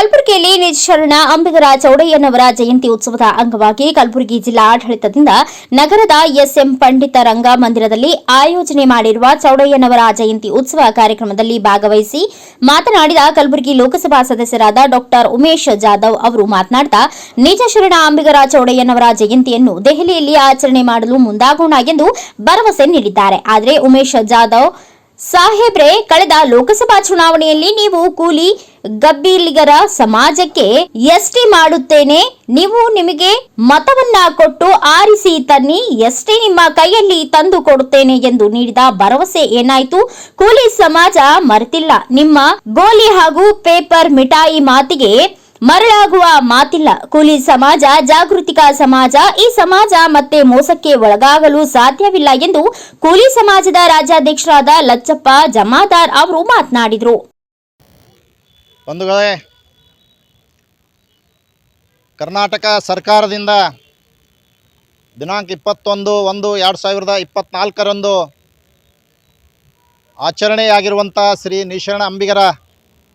ಕಲಬುರಗಿಯಲ್ಲಿ ನಿಜ ಶರಣ ಅಂಬಿಗರ ಚೌಡಯ್ಯನವರ ಜಯಂತಿ ಉತ್ಸವದ ಅಂಗವಾಗಿ ಕಲಬುರಗಿ ಜಿಲ್ಲಾ ಆಡಳಿತದಿಂದ ನಗರದ ಎಸ್ಎಂ ಪಂಡಿತ ರಂಗ ಮಂದಿರದಲ್ಲಿ ಆಯೋಜನೆ ಮಾಡಿರುವ ಚೌಡಯ್ಯನವರ ಜಯಂತಿ ಉತ್ಸವ ಕಾರ್ಯಕ್ರಮದಲ್ಲಿ ಭಾಗವಹಿಸಿ ಮಾತನಾಡಿದ ಕಲಬುರಗಿ ಲೋಕಸಭಾ ಸದಸ್ಯರಾದ ಡಾ ಉಮೇಶ್ ಜಾಧವ್ ಅವರು ಮಾತನಾಡುತ್ತಾ ನಿಜ ಶರಣ ಅಂಬಿಗರ ಚೌಡಯ್ಯನವರ ಜಯಂತಿಯನ್ನು ದೆಹಲಿಯಲ್ಲಿ ಆಚರಣೆ ಮಾಡಲು ಮುಂದಾಗೋಣ ಎಂದು ಭರವಸೆ ನೀಡಿದ್ದಾರೆ. ಆದರೆ ಉಮೇಶ್ ಜಾಧವ್ ಸಾಹೇಬ್ರೆ, ಕಳೆದ ಲೋಕಸಭಾ ಚುನಾವಣೆಯಲ್ಲಿ ನೀವು ಕೂಲಿ ಗಬ್ಬಿಲಿಗರ ಸಮಾಜಕ್ಕೆ ಎಸ್ಟಿ ಮಾಡುತ್ತೇನೆ. ನೀವು ನಿಮಗೆ ಮತವನ್ನ ಕೊಟ್ಟು ಆರಿಸಿ ತನ್ನಿ ಎಸ್ಟಿ ನಿಮ್ಮ ಕೈಯಲ್ಲಿ ತಂದು ಕೊಡುತ್ತೇನೆ ಎಂದು ನೀಡಿದ ಭರವಸೆ ಏನಾಯ್ತು? ಕೂಲಿ ಸಮಾಜ ಮರೆತಿಲ್ಲ. ನಿಮ್ಮ ಗೋಲಿ ಹಾಗೂ ಪೇಪರ್ ಮಿಠಾಯಿ ಮಾತಿಗೆ ಮರಳಾಗುವ ಮಾತಿಲ್ಲ. ಕೂಲಿ ಸಮಾಜ, ಜಾಗೃತಿಕ ಸಮಾಜ, ಈ ಸಮಾಜ ಮತ್ತೆ ಮೋಸಕ್ಕೆ ಒಳಗಾಗಲು ಸಾಧ್ಯವಿಲ್ಲ ಎಂದು ಕೂಲಿ ಸಮಾಜದ ರಾಜ್ಯಾಧ್ಯಕ್ಷರಾದ ಲಚ್ಚಪ್ಪ ಜಮಾದಾರ್ ಅವರು ಮಾತನಾಡಿದರು. ಬಂಧುಗಳೇ, ಕರ್ನಾಟಕ ಸರ್ಕಾರದಿಂದ ದಿನಾಂಕ ಇಪ್ಪತ್ತೊಂದು ಒಂದು ಎರಡು ಸಾವಿರದ ಇಪ್ಪತ್ತ್ನಾಲ್ಕರಂದು ಆಚರಣೆಯಾಗಿರುವಂಥ ಶ್ರೀ ನಿಶರಣ ಅಂಬಿಗರ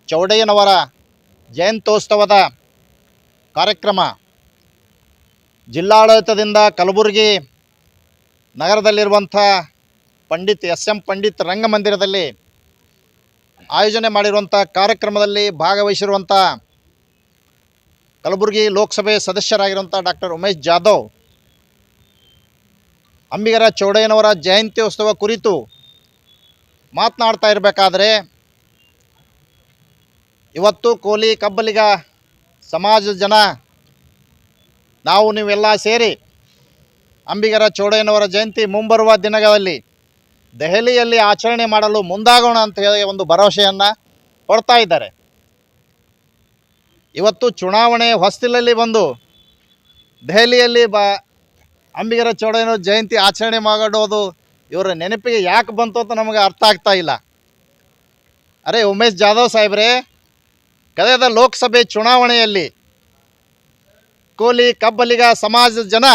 ಚೌಡಯ್ಯನವರ ಜಯಂತ್ಯೋತ್ಸವದ ಕಾರ್ಯಕ್ರಮ ಜಿಲ್ಲಾಡಳಿತದಿಂದ ಕಲಬುರಗಿ ನಗರದಲ್ಲಿರುವಂಥ ಪಂಡಿತ್ ಎಸ್ ಎಂ ಪಂಡಿತ್ ರಂಗಮಂದಿರದಲ್ಲಿ ಆಯೋಜನೆ ಮಾಡಿರುವಂಥ ಕಾರ್ಯಕ್ರಮದಲ್ಲಿ ಭಾಗವಹಿಸಿರುವಂಥ ಕಲಬುರಗಿ ಲೋಕಸಭೆ ಸದಸ್ಯರಾಗಿರುವಂಥ ಡಾಕ್ಟರ್ ಉಮೇಶ್ ಜಾಧವ್, ಅಂಬಿಗರ ಚೌಡಯ್ಯನವರ ಜಯಂತ್ಯೋತ್ಸವ ಕುರಿತು ಮಾತನಾಡ್ತಾ ಇರಬೇಕಾದ್ರೆ ಇವತ್ತು ಕೋಲಿ ಕಬ್ಬಲಿಗ ಸಮಾಜದ ಜನ, ನಾವು ನೀವೆಲ್ಲ ಸೇರಿ ಅಂಬಿಗರ ಚೌಡಯ್ಯನವರ ಜಯಂತಿ ಮುಂಬರುವ ದಿನಗಳಲ್ಲಿ ದೆಹಲಿಯಲ್ಲಿ ಆಚರಣೆ ಮಾಡಲು ಮುಂದಾಗೋಣ ಅಂತ ಹೇಳಿ ಒಂದು ಭರವಸೆಯನ್ನು ಕೊಡ್ತಾ ಇದ್ದಾರೆ. ಇವತ್ತು ಚುನಾವಣೆ ಹೊಸ್ತಿಲಲ್ಲಿ ಬಂದು ದೆಹಲಿಯಲ್ಲಿ ಬ ಅಂಬಿಗರ ಚೌಡಯ್ಯನವರ ಜಯಂತಿ ಆಚರಣೆ ಮಾಡೋದು ಇವರ ನೆನಪಿಗೆ ಯಾಕೆ ಬಂತು ಅಂತ ನಮಗೆ ಅರ್ಥ ಆಗ್ತಾ ಇಲ್ಲ. ಅರೆ ಉಮೇಶ್ ಜಾಧವ್ ಸಾಹೇಬ್ರೆ ಕಳೆದ ಲೋಕಸಭೆ ಚುನಾವಣೆಯಲ್ಲಿ ಕೋಲಿ ಕಬ್ಬಲಿಗ ಸಮಾಜದ ಜನ,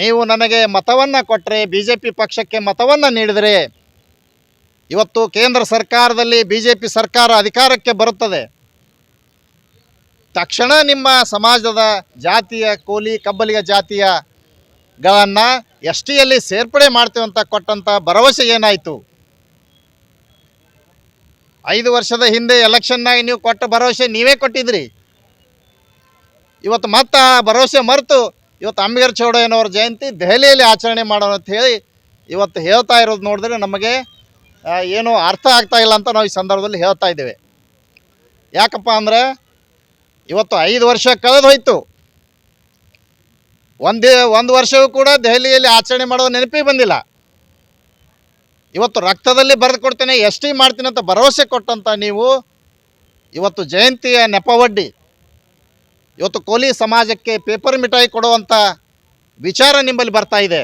ನೀವು ನನಗೆ ಮತವನ್ನು ಕೊಟ್ಟರೆ ಬಿ ಜೆ ಪಿ ಪಕ್ಷಕ್ಕೆ ಮತವನ್ನು ನೀಡಿದರೆ, ಇವತ್ತು ಕೇಂದ್ರ ಸರ್ಕಾರದಲ್ಲಿ ಬಿ ಜೆ ಪಿ ಸರ್ಕಾರ ಅಧಿಕಾರಕ್ಕೆ ಬರುತ್ತದೆ. ತಕ್ಷಣ ನಿಮ್ಮ ಸಮಾಜದ ಜಾತಿಯ, ಕೋಲಿ ಕಬ್ಬಲಿಗ ಜಾತಿಯಗಳನ್ನು ಎಸ್ ಟಿಯಲ್ಲಿ ಸೇರ್ಪಡೆ ಮಾಡ್ತೀವಂತ ಕೊಟ್ಟಂಥ ಭರವಸೆ ಏನಾಯಿತು? ಐದು ವರ್ಷದ ಹಿಂದೆ ಎಲೆಕ್ಷನ್ನಾಗಿ ನೀವು ಕೊಟ್ಟ ಭರವಸೆ ನೀವೇ ಕೊಟ್ಟಿದ್ರಿ. ಇವತ್ತು ಮತ್ತೆ ಆ ಭರವಸೆ ಮರೆತು ಇವತ್ತು ಅಂಬೇಡ್ಕರ್ ಚೌಡಯ್ಯನವರ ಜಯಂತಿ ದೆಹಲಿಯಲ್ಲಿ ಆಚರಣೆ ಮಾಡೋಣ ಅಂತ ಹೇಳಿ ಇವತ್ತು ಹೇಳ್ತಾ ಇರೋದು ನೋಡಿದ್ರೆ ನಮಗೆ ಏನು ಅರ್ಥ ಆಗ್ತಾ ಇಲ್ಲ ಅಂತ ನಾವು ಈ ಸಂದರ್ಭದಲ್ಲಿ ಹೇಳ್ತಾ ಇದ್ದೇವೆ. ಯಾಕಪ್ಪ ಅಂದರೆ ಇವತ್ತು ಐದು ವರ್ಷ ಕಳೆದು ಹೋಯಿತು ಒಂದೇ, ಒಂದು ವರ್ಷವೂ ಕೂಡ ದೆಹಲಿಯಲ್ಲಿ ಆಚರಣೆ ಮಾಡೋ ನೆನಪಿಗೆ ಬಂದಿಲ್ಲ. ಇವತ್ತು ರಕ್ತದಲ್ಲಿ ಬರೆದು ಕೊಡ್ತೇನೆ ಎಸ್ ಟಿ ಮಾಡ್ತೀನಿ ಅಂತ ಭರವಸೆ ಕೊಟ್ಟಂತ ನೀವು ಇವತ್ತು ಜಯಂತಿಯ ನೆಪವಡ್ಡಿ ಇವತ್ತು ಕೋಲಿ ಸಮಾಜಕ್ಕೆ ಪೇಪರ್ ಮಿಠಾಯಿ ಕೊಡುವಂಥ ವಿಚಾರ ನಿಮ್ಮಲ್ಲಿ ಬರ್ತಾ ಇದೆ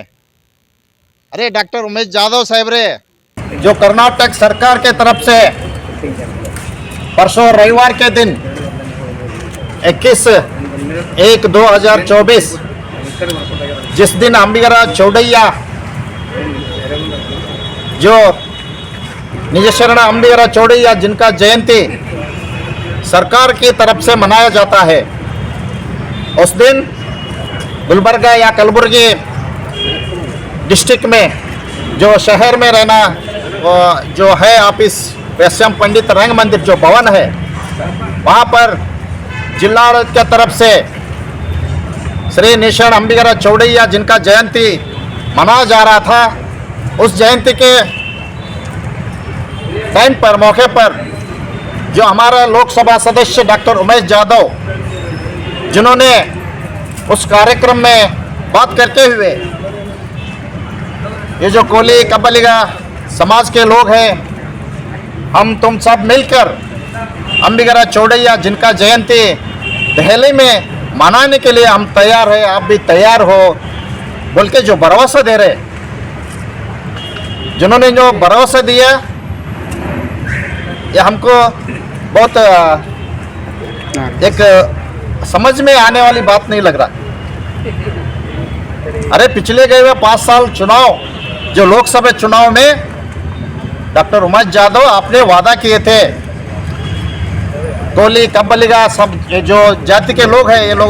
ಅರೆ ಡಾಕ್ಟರ್ ಉಮೇಶ್ ಜಾಧವ್ ಸಾಹೇಬ್ರೆ जो कर्नाटक सरकार के तरफ से परसों रविवार के दिन 21 एक 2024 जिस दिन अंबिगरा चौडैया जो निजशरण अंबिगरा चौडैया जिनका जयंती सरकार की तरफ़ से मनाया जाता है, उस दिन गुलबर्गा या कलबुर्गी डिस्ट्रिक्ट में जो शहर में रहना जो है ऑफ़िस, वैश्यम पंडित रंग मंदिर जो भवन है, वहाँ पर जिला के तरफ़ से श्री निशण अम्बिकरा चौड़ैया जिनका जयंती मनाया जा रहा था उस जयंती के टाइम पर, मौके पर, जो हमारा लोकसभा सदस्य डॉक्टर उमेश यादव जिन्होंने उस कार्यक्रम में बात करते हुए, ये जो कोली कबलिगा समाज के लोग हैं, हम तुम सब मिलकर, अंबिगरा चौड़ैया, जिनका जयंती दहली में मनाने के लिए हम तैयार हैं, आप भी तैयार हो, बोल के जो भरोसा दे रहे जिन्होंने जो भरोसा दिया, ये हमको बहुत एक समझ में आने वाली बात नहीं लग रहा। अरे, पिछले गए हुए पाँच साल चुनाव, जो लोकसभा चुनाव में डॉक्टर उमेश यादव आपने वादा किए थे। कोली कब्बलिगा सब जो जाति के लोग हैं, ये लोग